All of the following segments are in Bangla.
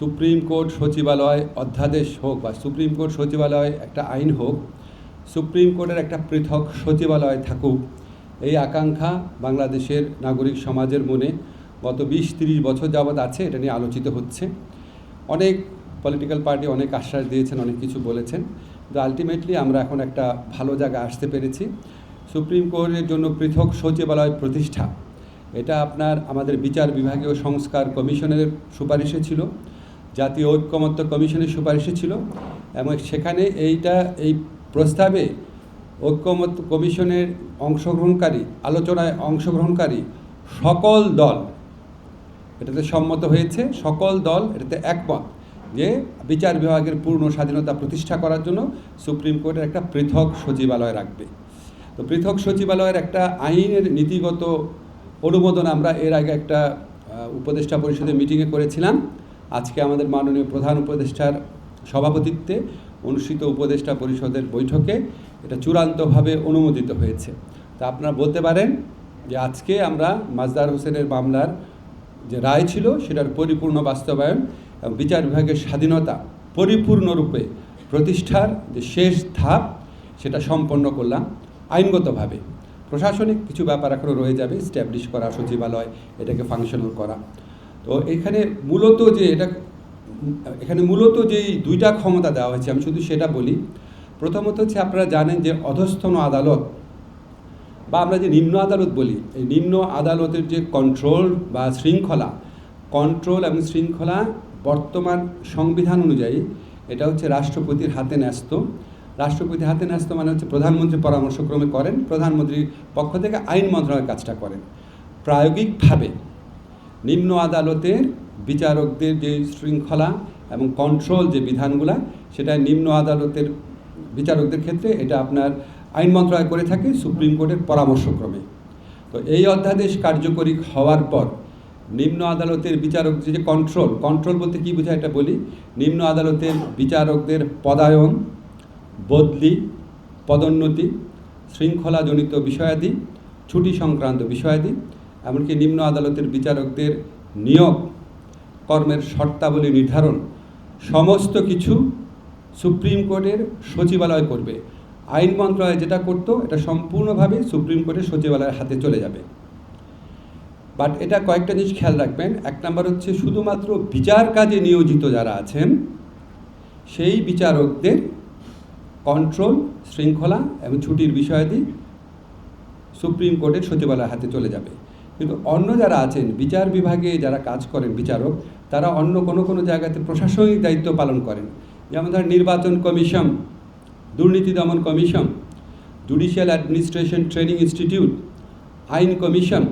সুপ্রিম কোর্ট সচিবালয় অধ্যাদেশ হোক বা সুপ্রিম কোর্ট সচিবালয় একটা আইন হোক, সুপ্রিম কোর্টের একটা পৃথক সচিবালয় থাকুক, এই আকাঙ্ক্ষা বাংলাদেশের নাগরিক সমাজের মনে গত বিশ তিরিশ বছর যাবৎ আছে, এটা নিয়ে আলোচিত হচ্ছে। অনেক পলিটিক্যাল পার্টি অনেক আশ্বাস দিয়েছেন, অনেক কিছু বলেছেন, কিন্তু আলটিমেটলি আমরা এখন একটা ভালো জায়গায় আসতে পেরেছি। সুপ্রিম কোর্টের জন্য পৃথক সচিবালয় প্রতিষ্ঠা, এটা আপনার আমাদের বিচার বিভাগীয় সংস্কার কমিশনের সুপারিশে ছিল। জাতীয় ঐক্যমত্য কমিশনের সুপারিশে ছিল এবং সেখানে এইটা, এই প্রস্তাবে ঐক্যমত্য কমিশনের অংশগ্রহণকারী, আলোচনায় অংশগ্রহণকারী সকল দল, এটাতে সম্মত হয়েছে, সকল দল এটাতে একমত যে বিচার বিভাগের পূর্ণ স্বাধীনতা প্রতিষ্ঠা করার জন্য সুপ্রিম কোর্টের একটা পৃথক সচিবালয় রাখবে। তো পৃথক সচিবালয়ের একটা আইনের নীতিগত অনুমোদন আমরা এর আগে একটা উপদেষ্টা পরিষদের মিটিংয়ে করেছিলাম। আজকে আমাদের মাননীয় প্রধান উপদেষ্টার সভাপতিত্বে অনুষ্ঠিত উপদেষ্টা পরিষদের বৈঠকে এটা চূড়ান্তভাবে অনুমোদিত হয়েছে। তা আপনারা বলতে পারেন যে আজকে আমরা মাজদার হোসেনের মামলার যে রায় ছিল, সেটার পরিপূর্ণ বাস্তবায়ন এবং বিচার বিভাগের স্বাধীনতা পরিপূর্ণরূপে প্রতিষ্ঠার যে শেষ ধাপ, সেটা সম্পন্ন করলাম আইনগতভাবে। প্রশাসনিক কিছু ব্যাপার এখনও রয়ে যাবে স্ট্যাবলিশ করা, সচিবালয়, এটাকে ফাংশনাল করা। তো এখানে মূলত যে এটা, এখানে মূলত যেই দুইটা ক্ষমতা দেওয়া হয়েছে, আমি শুধু সেটা বলি। প্রথমত হচ্ছে আপনারা জানেন যে অধস্থন আদালত, বা আমরা যে নিম্ন আদালত বলি, এই নিম্ন আদালতের যে কন্ট্রোল বা শৃঙ্খলা কন্ট্রোল এবং শৃঙ্খলা বর্তমান সংবিধান অনুযায়ী এটা হচ্ছে রাষ্ট্রপতির হাতে ন্যস্ত। রাষ্ট্রপতির হাতে ন্যস্ত মানে হচ্ছে প্রধানমন্ত্রী পরামর্শক্রমে করেন, প্রধানমন্ত্রীর পক্ষ থেকে আইন মন্ত্রণালয়ের কাজটা করেন। প্রায়োগিকভাবে নিম্ন আদালতের বিচারকদের যে শৃঙ্খলা এবং কন্ট্রোল যে বিধানগুলা, সেটা নিম্ন আদালতের বিচারকদের ক্ষেত্রে এটা আপনার আইন মন্ত্রণালয় করে থাকে সুপ্রিম কোর্টের পরামর্শক্রমে। তো এই অধ্যাদেশ কার্যকরী হওয়ার পর নিম্ন আদালতের বিচারক যে কন্ট্রোল কন্ট্রোল বলতে কী বোঝায় এটা বলি? নিম্ন আদালতের বিচারকদের পদায়ন, বদলি, পদোন্নতি, শৃঙ্খলাজনিত বিষয়াদি, ছুটি সংক্রান্ত বিষয়াদি এমনকি নিম্ন আদালতের বিচারকদের নিয়োগ, কর্মের শর্তাবলী নির্ধারণ, সমস্ত কিছু সুপ্রিম কোর্টের সচিবালয় করবে। আইন মন্ত্রণালয় যেটা করতো, এটা সম্পূর্ণভাবে সুপ্রিম কোর্টের সচিবালয়ের হাতে চলে যাবে। বাট এটা কয়েকটা জিনিস খেয়াল রাখবেন। এক নম্বর হচ্ছে শুধুমাত্র বিচার কাজে নিয়োজিত যারা আছেন, সেই বিচারকদের কন্ট্রোল, শৃঙ্খলা এবং ছুটির বিষয়াদি সুপ্রিম কোর্টের সচিবালয়ের হাতে চলে যাবে। কিন্তু অন্য যারা আছেন, বিচার বিভাগে যারা কাজ করেন বিচারক, তারা অন্য কোনো কোনো জায়গাতে প্রশাসনিক দায়িত্ব পালন করেন। যেমন ধরেন নির্বাচন কমিশন, দুর্নীতি দমন commission, judicial administration training institute, আইন কমিশন,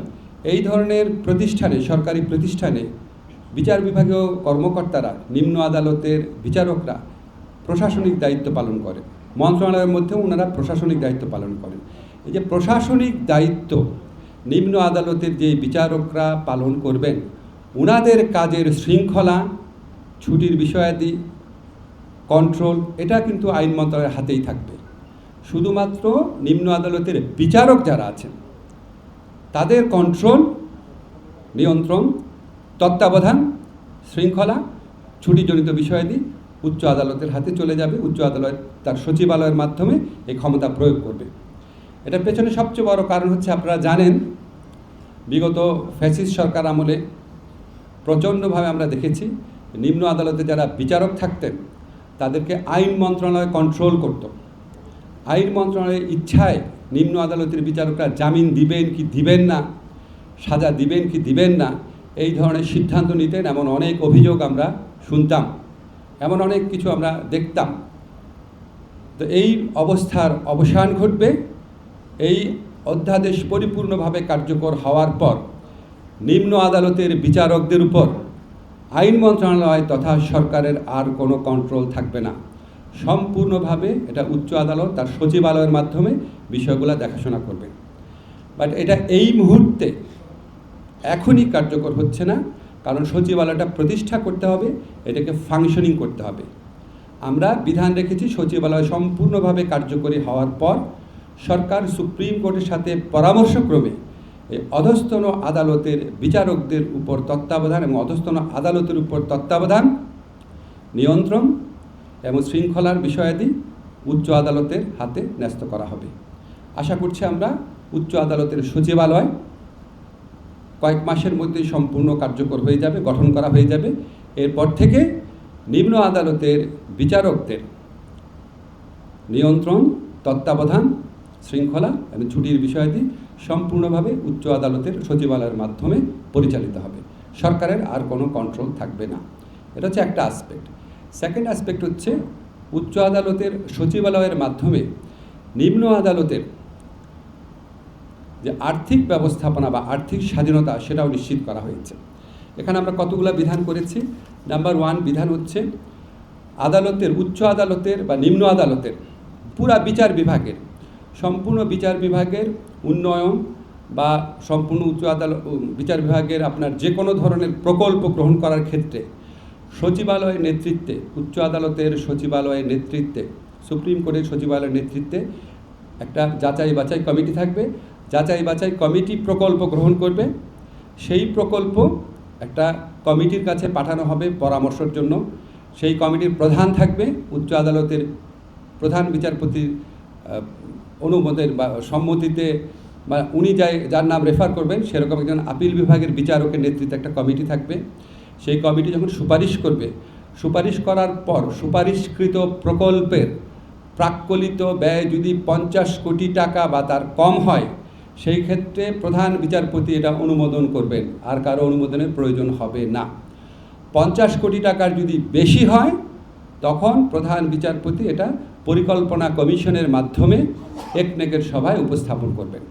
এই ধরনের প্রতিষ্ঠানে, সরকারি প্রতিষ্ঠানে বিচার বিভাগীয় কর্মকর্তারা, নিম্ন আদালতের বিচারকরা প্রশাসনিক দায়িত্ব পালন করেন। মন্ত্রণালয়ের মধ্যেও ওনারা প্রশাসনিক দায়িত্ব পালন করেন। এই যে প্রশাসনিক দায়িত্ব নিম্ন আদালতের যে বিচারকরা পালন করবেন ওনাদের কাজের শৃঙ্খলা, ছুটির বিষয়াদি কন্ট্রোল এটা কিন্তু আইন মন্ত্রণালয়ের হাতেই থাকবে। শুধুমাত্র নিম্ন আদালতের বিচারক যারা আছেন, তাদের কন্ট্রোল নিয়ন্ত্রণ, তত্ত্বাবধান, শৃঙ্খলা, ছুটিজনিত বিষয়াদি উচ্চ আদালতের হাতে চলে যাবে। উচ্চ আদালত তার সচিবালয়ের মাধ্যমে এই ক্ষমতা প্রয়োগ করবে। এটার পেছনে সবচেয়ে বড় কারণ হচ্ছে, আপনারা জানেন বিগত ফ্যাসিস সরকার আমলে প্রচণ্ডভাবে আমরা দেখেছি নিম্ন আদালতে যারা বিচারক থাকতেন, তাদেরকে আইন মন্ত্রণালয় কন্ট্রোল করত। আইন মন্ত্রণালয়ের ইচ্ছায় নিম্ন আদালতের বিচারকরা জামিন দিবেন কি দিবেন না, সাজা দিবেন কি দিবেন না, এই ধরনের সিদ্ধান্ত নিতেন এমন অনেক অভিযোগ আমরা শুনতাম, এমন অনেক কিছু আমরা দেখতাম। তো এই অবস্থার অবসান ঘটবে, এই অধ্যাদেশ পরিপূর্ণভাবে কার্যকর হওয়ার পর নিম্ন আদালতের বিচারকদের উপর আইন মন্ত্রণালয় তথা সরকারের আর কোনো কন্ট্রোল থাকবে না। সম্পূর্ণভাবে এটা উচ্চ আদালত, তার সচিবালয়ের মাধ্যমে বিষয়গুলো দেখাশোনা করবে। বাট এটা এই মুহূর্তে এখনই কার্যকর হচ্ছে না, কারণ সচিবালয়টা প্রতিষ্ঠা করতে হবে, এটাকে ফাংশনিং করতে হবে। আমরা বিধান রেখেছি সচিবালয় সম্পূর্ণভাবে কার্যকরী হওয়ার পর সরকার সুপ্রিম কোর্টের সাথে পরামর্শক্রমে এই অধস্তন আদালতের বিচারকদের উপর তত্ত্বাবধান এবং অধস্তন আদালতের উপর তত্ত্বাবধান, নিয়ন্ত্রণ এবং শৃঙ্খলার বিষয়াদি উচ্চ আদালতের হাতে ন্যস্ত করা হবে। আশা করছি আমরা উচ্চ আদালতের সচিবালয় কয়েক মাসের মধ্যেই সম্পূর্ণ কার্যকর হয়ে যাবে, গঠন করা হয়ে যাবে। এরপর থেকে নিম্ন আদালতের বিচারকদের নিয়ন্ত্রণ, তত্ত্বাবধান শৃঙ্খলা এবং ছুটির বিষয়াদি সম্পূর্ণভাবে উচ্চ আদালতের সচিবালয়ের মাধ্যমে পরিচালিত হবে। সরকারের আর কোনো কন্ট্রোল থাকবে না। এটা হচ্ছে একটা আসপেক্ট সেকেন্ড আসপেক্ট হচ্ছে উচ্চ আদালতের সচিবালয়ের মাধ্যমে নিম্ন আদালতের যে আর্থিক ব্যবস্থাপনা বা আর্থিক স্বাধীনতা সেটাও নিশ্চিত করা হয়েছে। এখানে আমরা কতগুলো বিধান করেছি? নাম্বার ওয়ান বিধান হচ্ছে আদালতের উচ্চ আদালতের বা নিম্ন আদালতের পুরা বিচার বিভাগের সম্পূর্ণ বিচার বিভাগের উন্নয়ন বা সম্পূর্ণ উচ্চ আদালত বিচার বিভাগের আপনার যে কোনো ধরনের প্রকল্প গ্রহণ করার ক্ষেত্রে সচিবালয়ের নেতৃত্বে, উচ্চ আদালতের সচিবালয়ের নেতৃত্বে, সুপ্রিম কোর্টের সচিবালয়ের নেতৃত্বে একটা যাচাই বাছাই কমিটি থাকবে। যাচাই বাছাই কমিটি প্রকল্প গ্রহণ করবে। সেই প্রকল্প একটা কমিটির কাছে পাঠানো হবে পরামর্শের জন্য। সেই কমিটির প্রধান থাকবে, উচ্চ আদালতের প্রধান বিচারপতির আহ, অনুমোদন বা সম্মতিতে বা উনি যাই যার নাম রেফার করবেন সেরকম একজন আপিল বিভাগের বিচারকের নেতৃত্বে একটা কমিটি থাকবে। সেই কমিটি যখন সুপারিশ করবে সুপারিশ করার পর সুপারিশকৃত প্রকল্পের প্রাক্কলিত ব্যয় যদি পঞ্চাশ কোটি টাকা বা তার কম হয় সেই ক্ষেত্রে প্রধান বিচারপতি এটা অনুমোদন করবেন। আর কারও অনুমোদনের প্রয়োজন হবে না। পঞ্চাশ কোটি টাকার যদি বেশি হয় তখন প্রধান বিচারপতি এটা পরিকল্পনা কমিশনের মাধ্যমে একনেকের সভায় উপস্থাপন করবেন।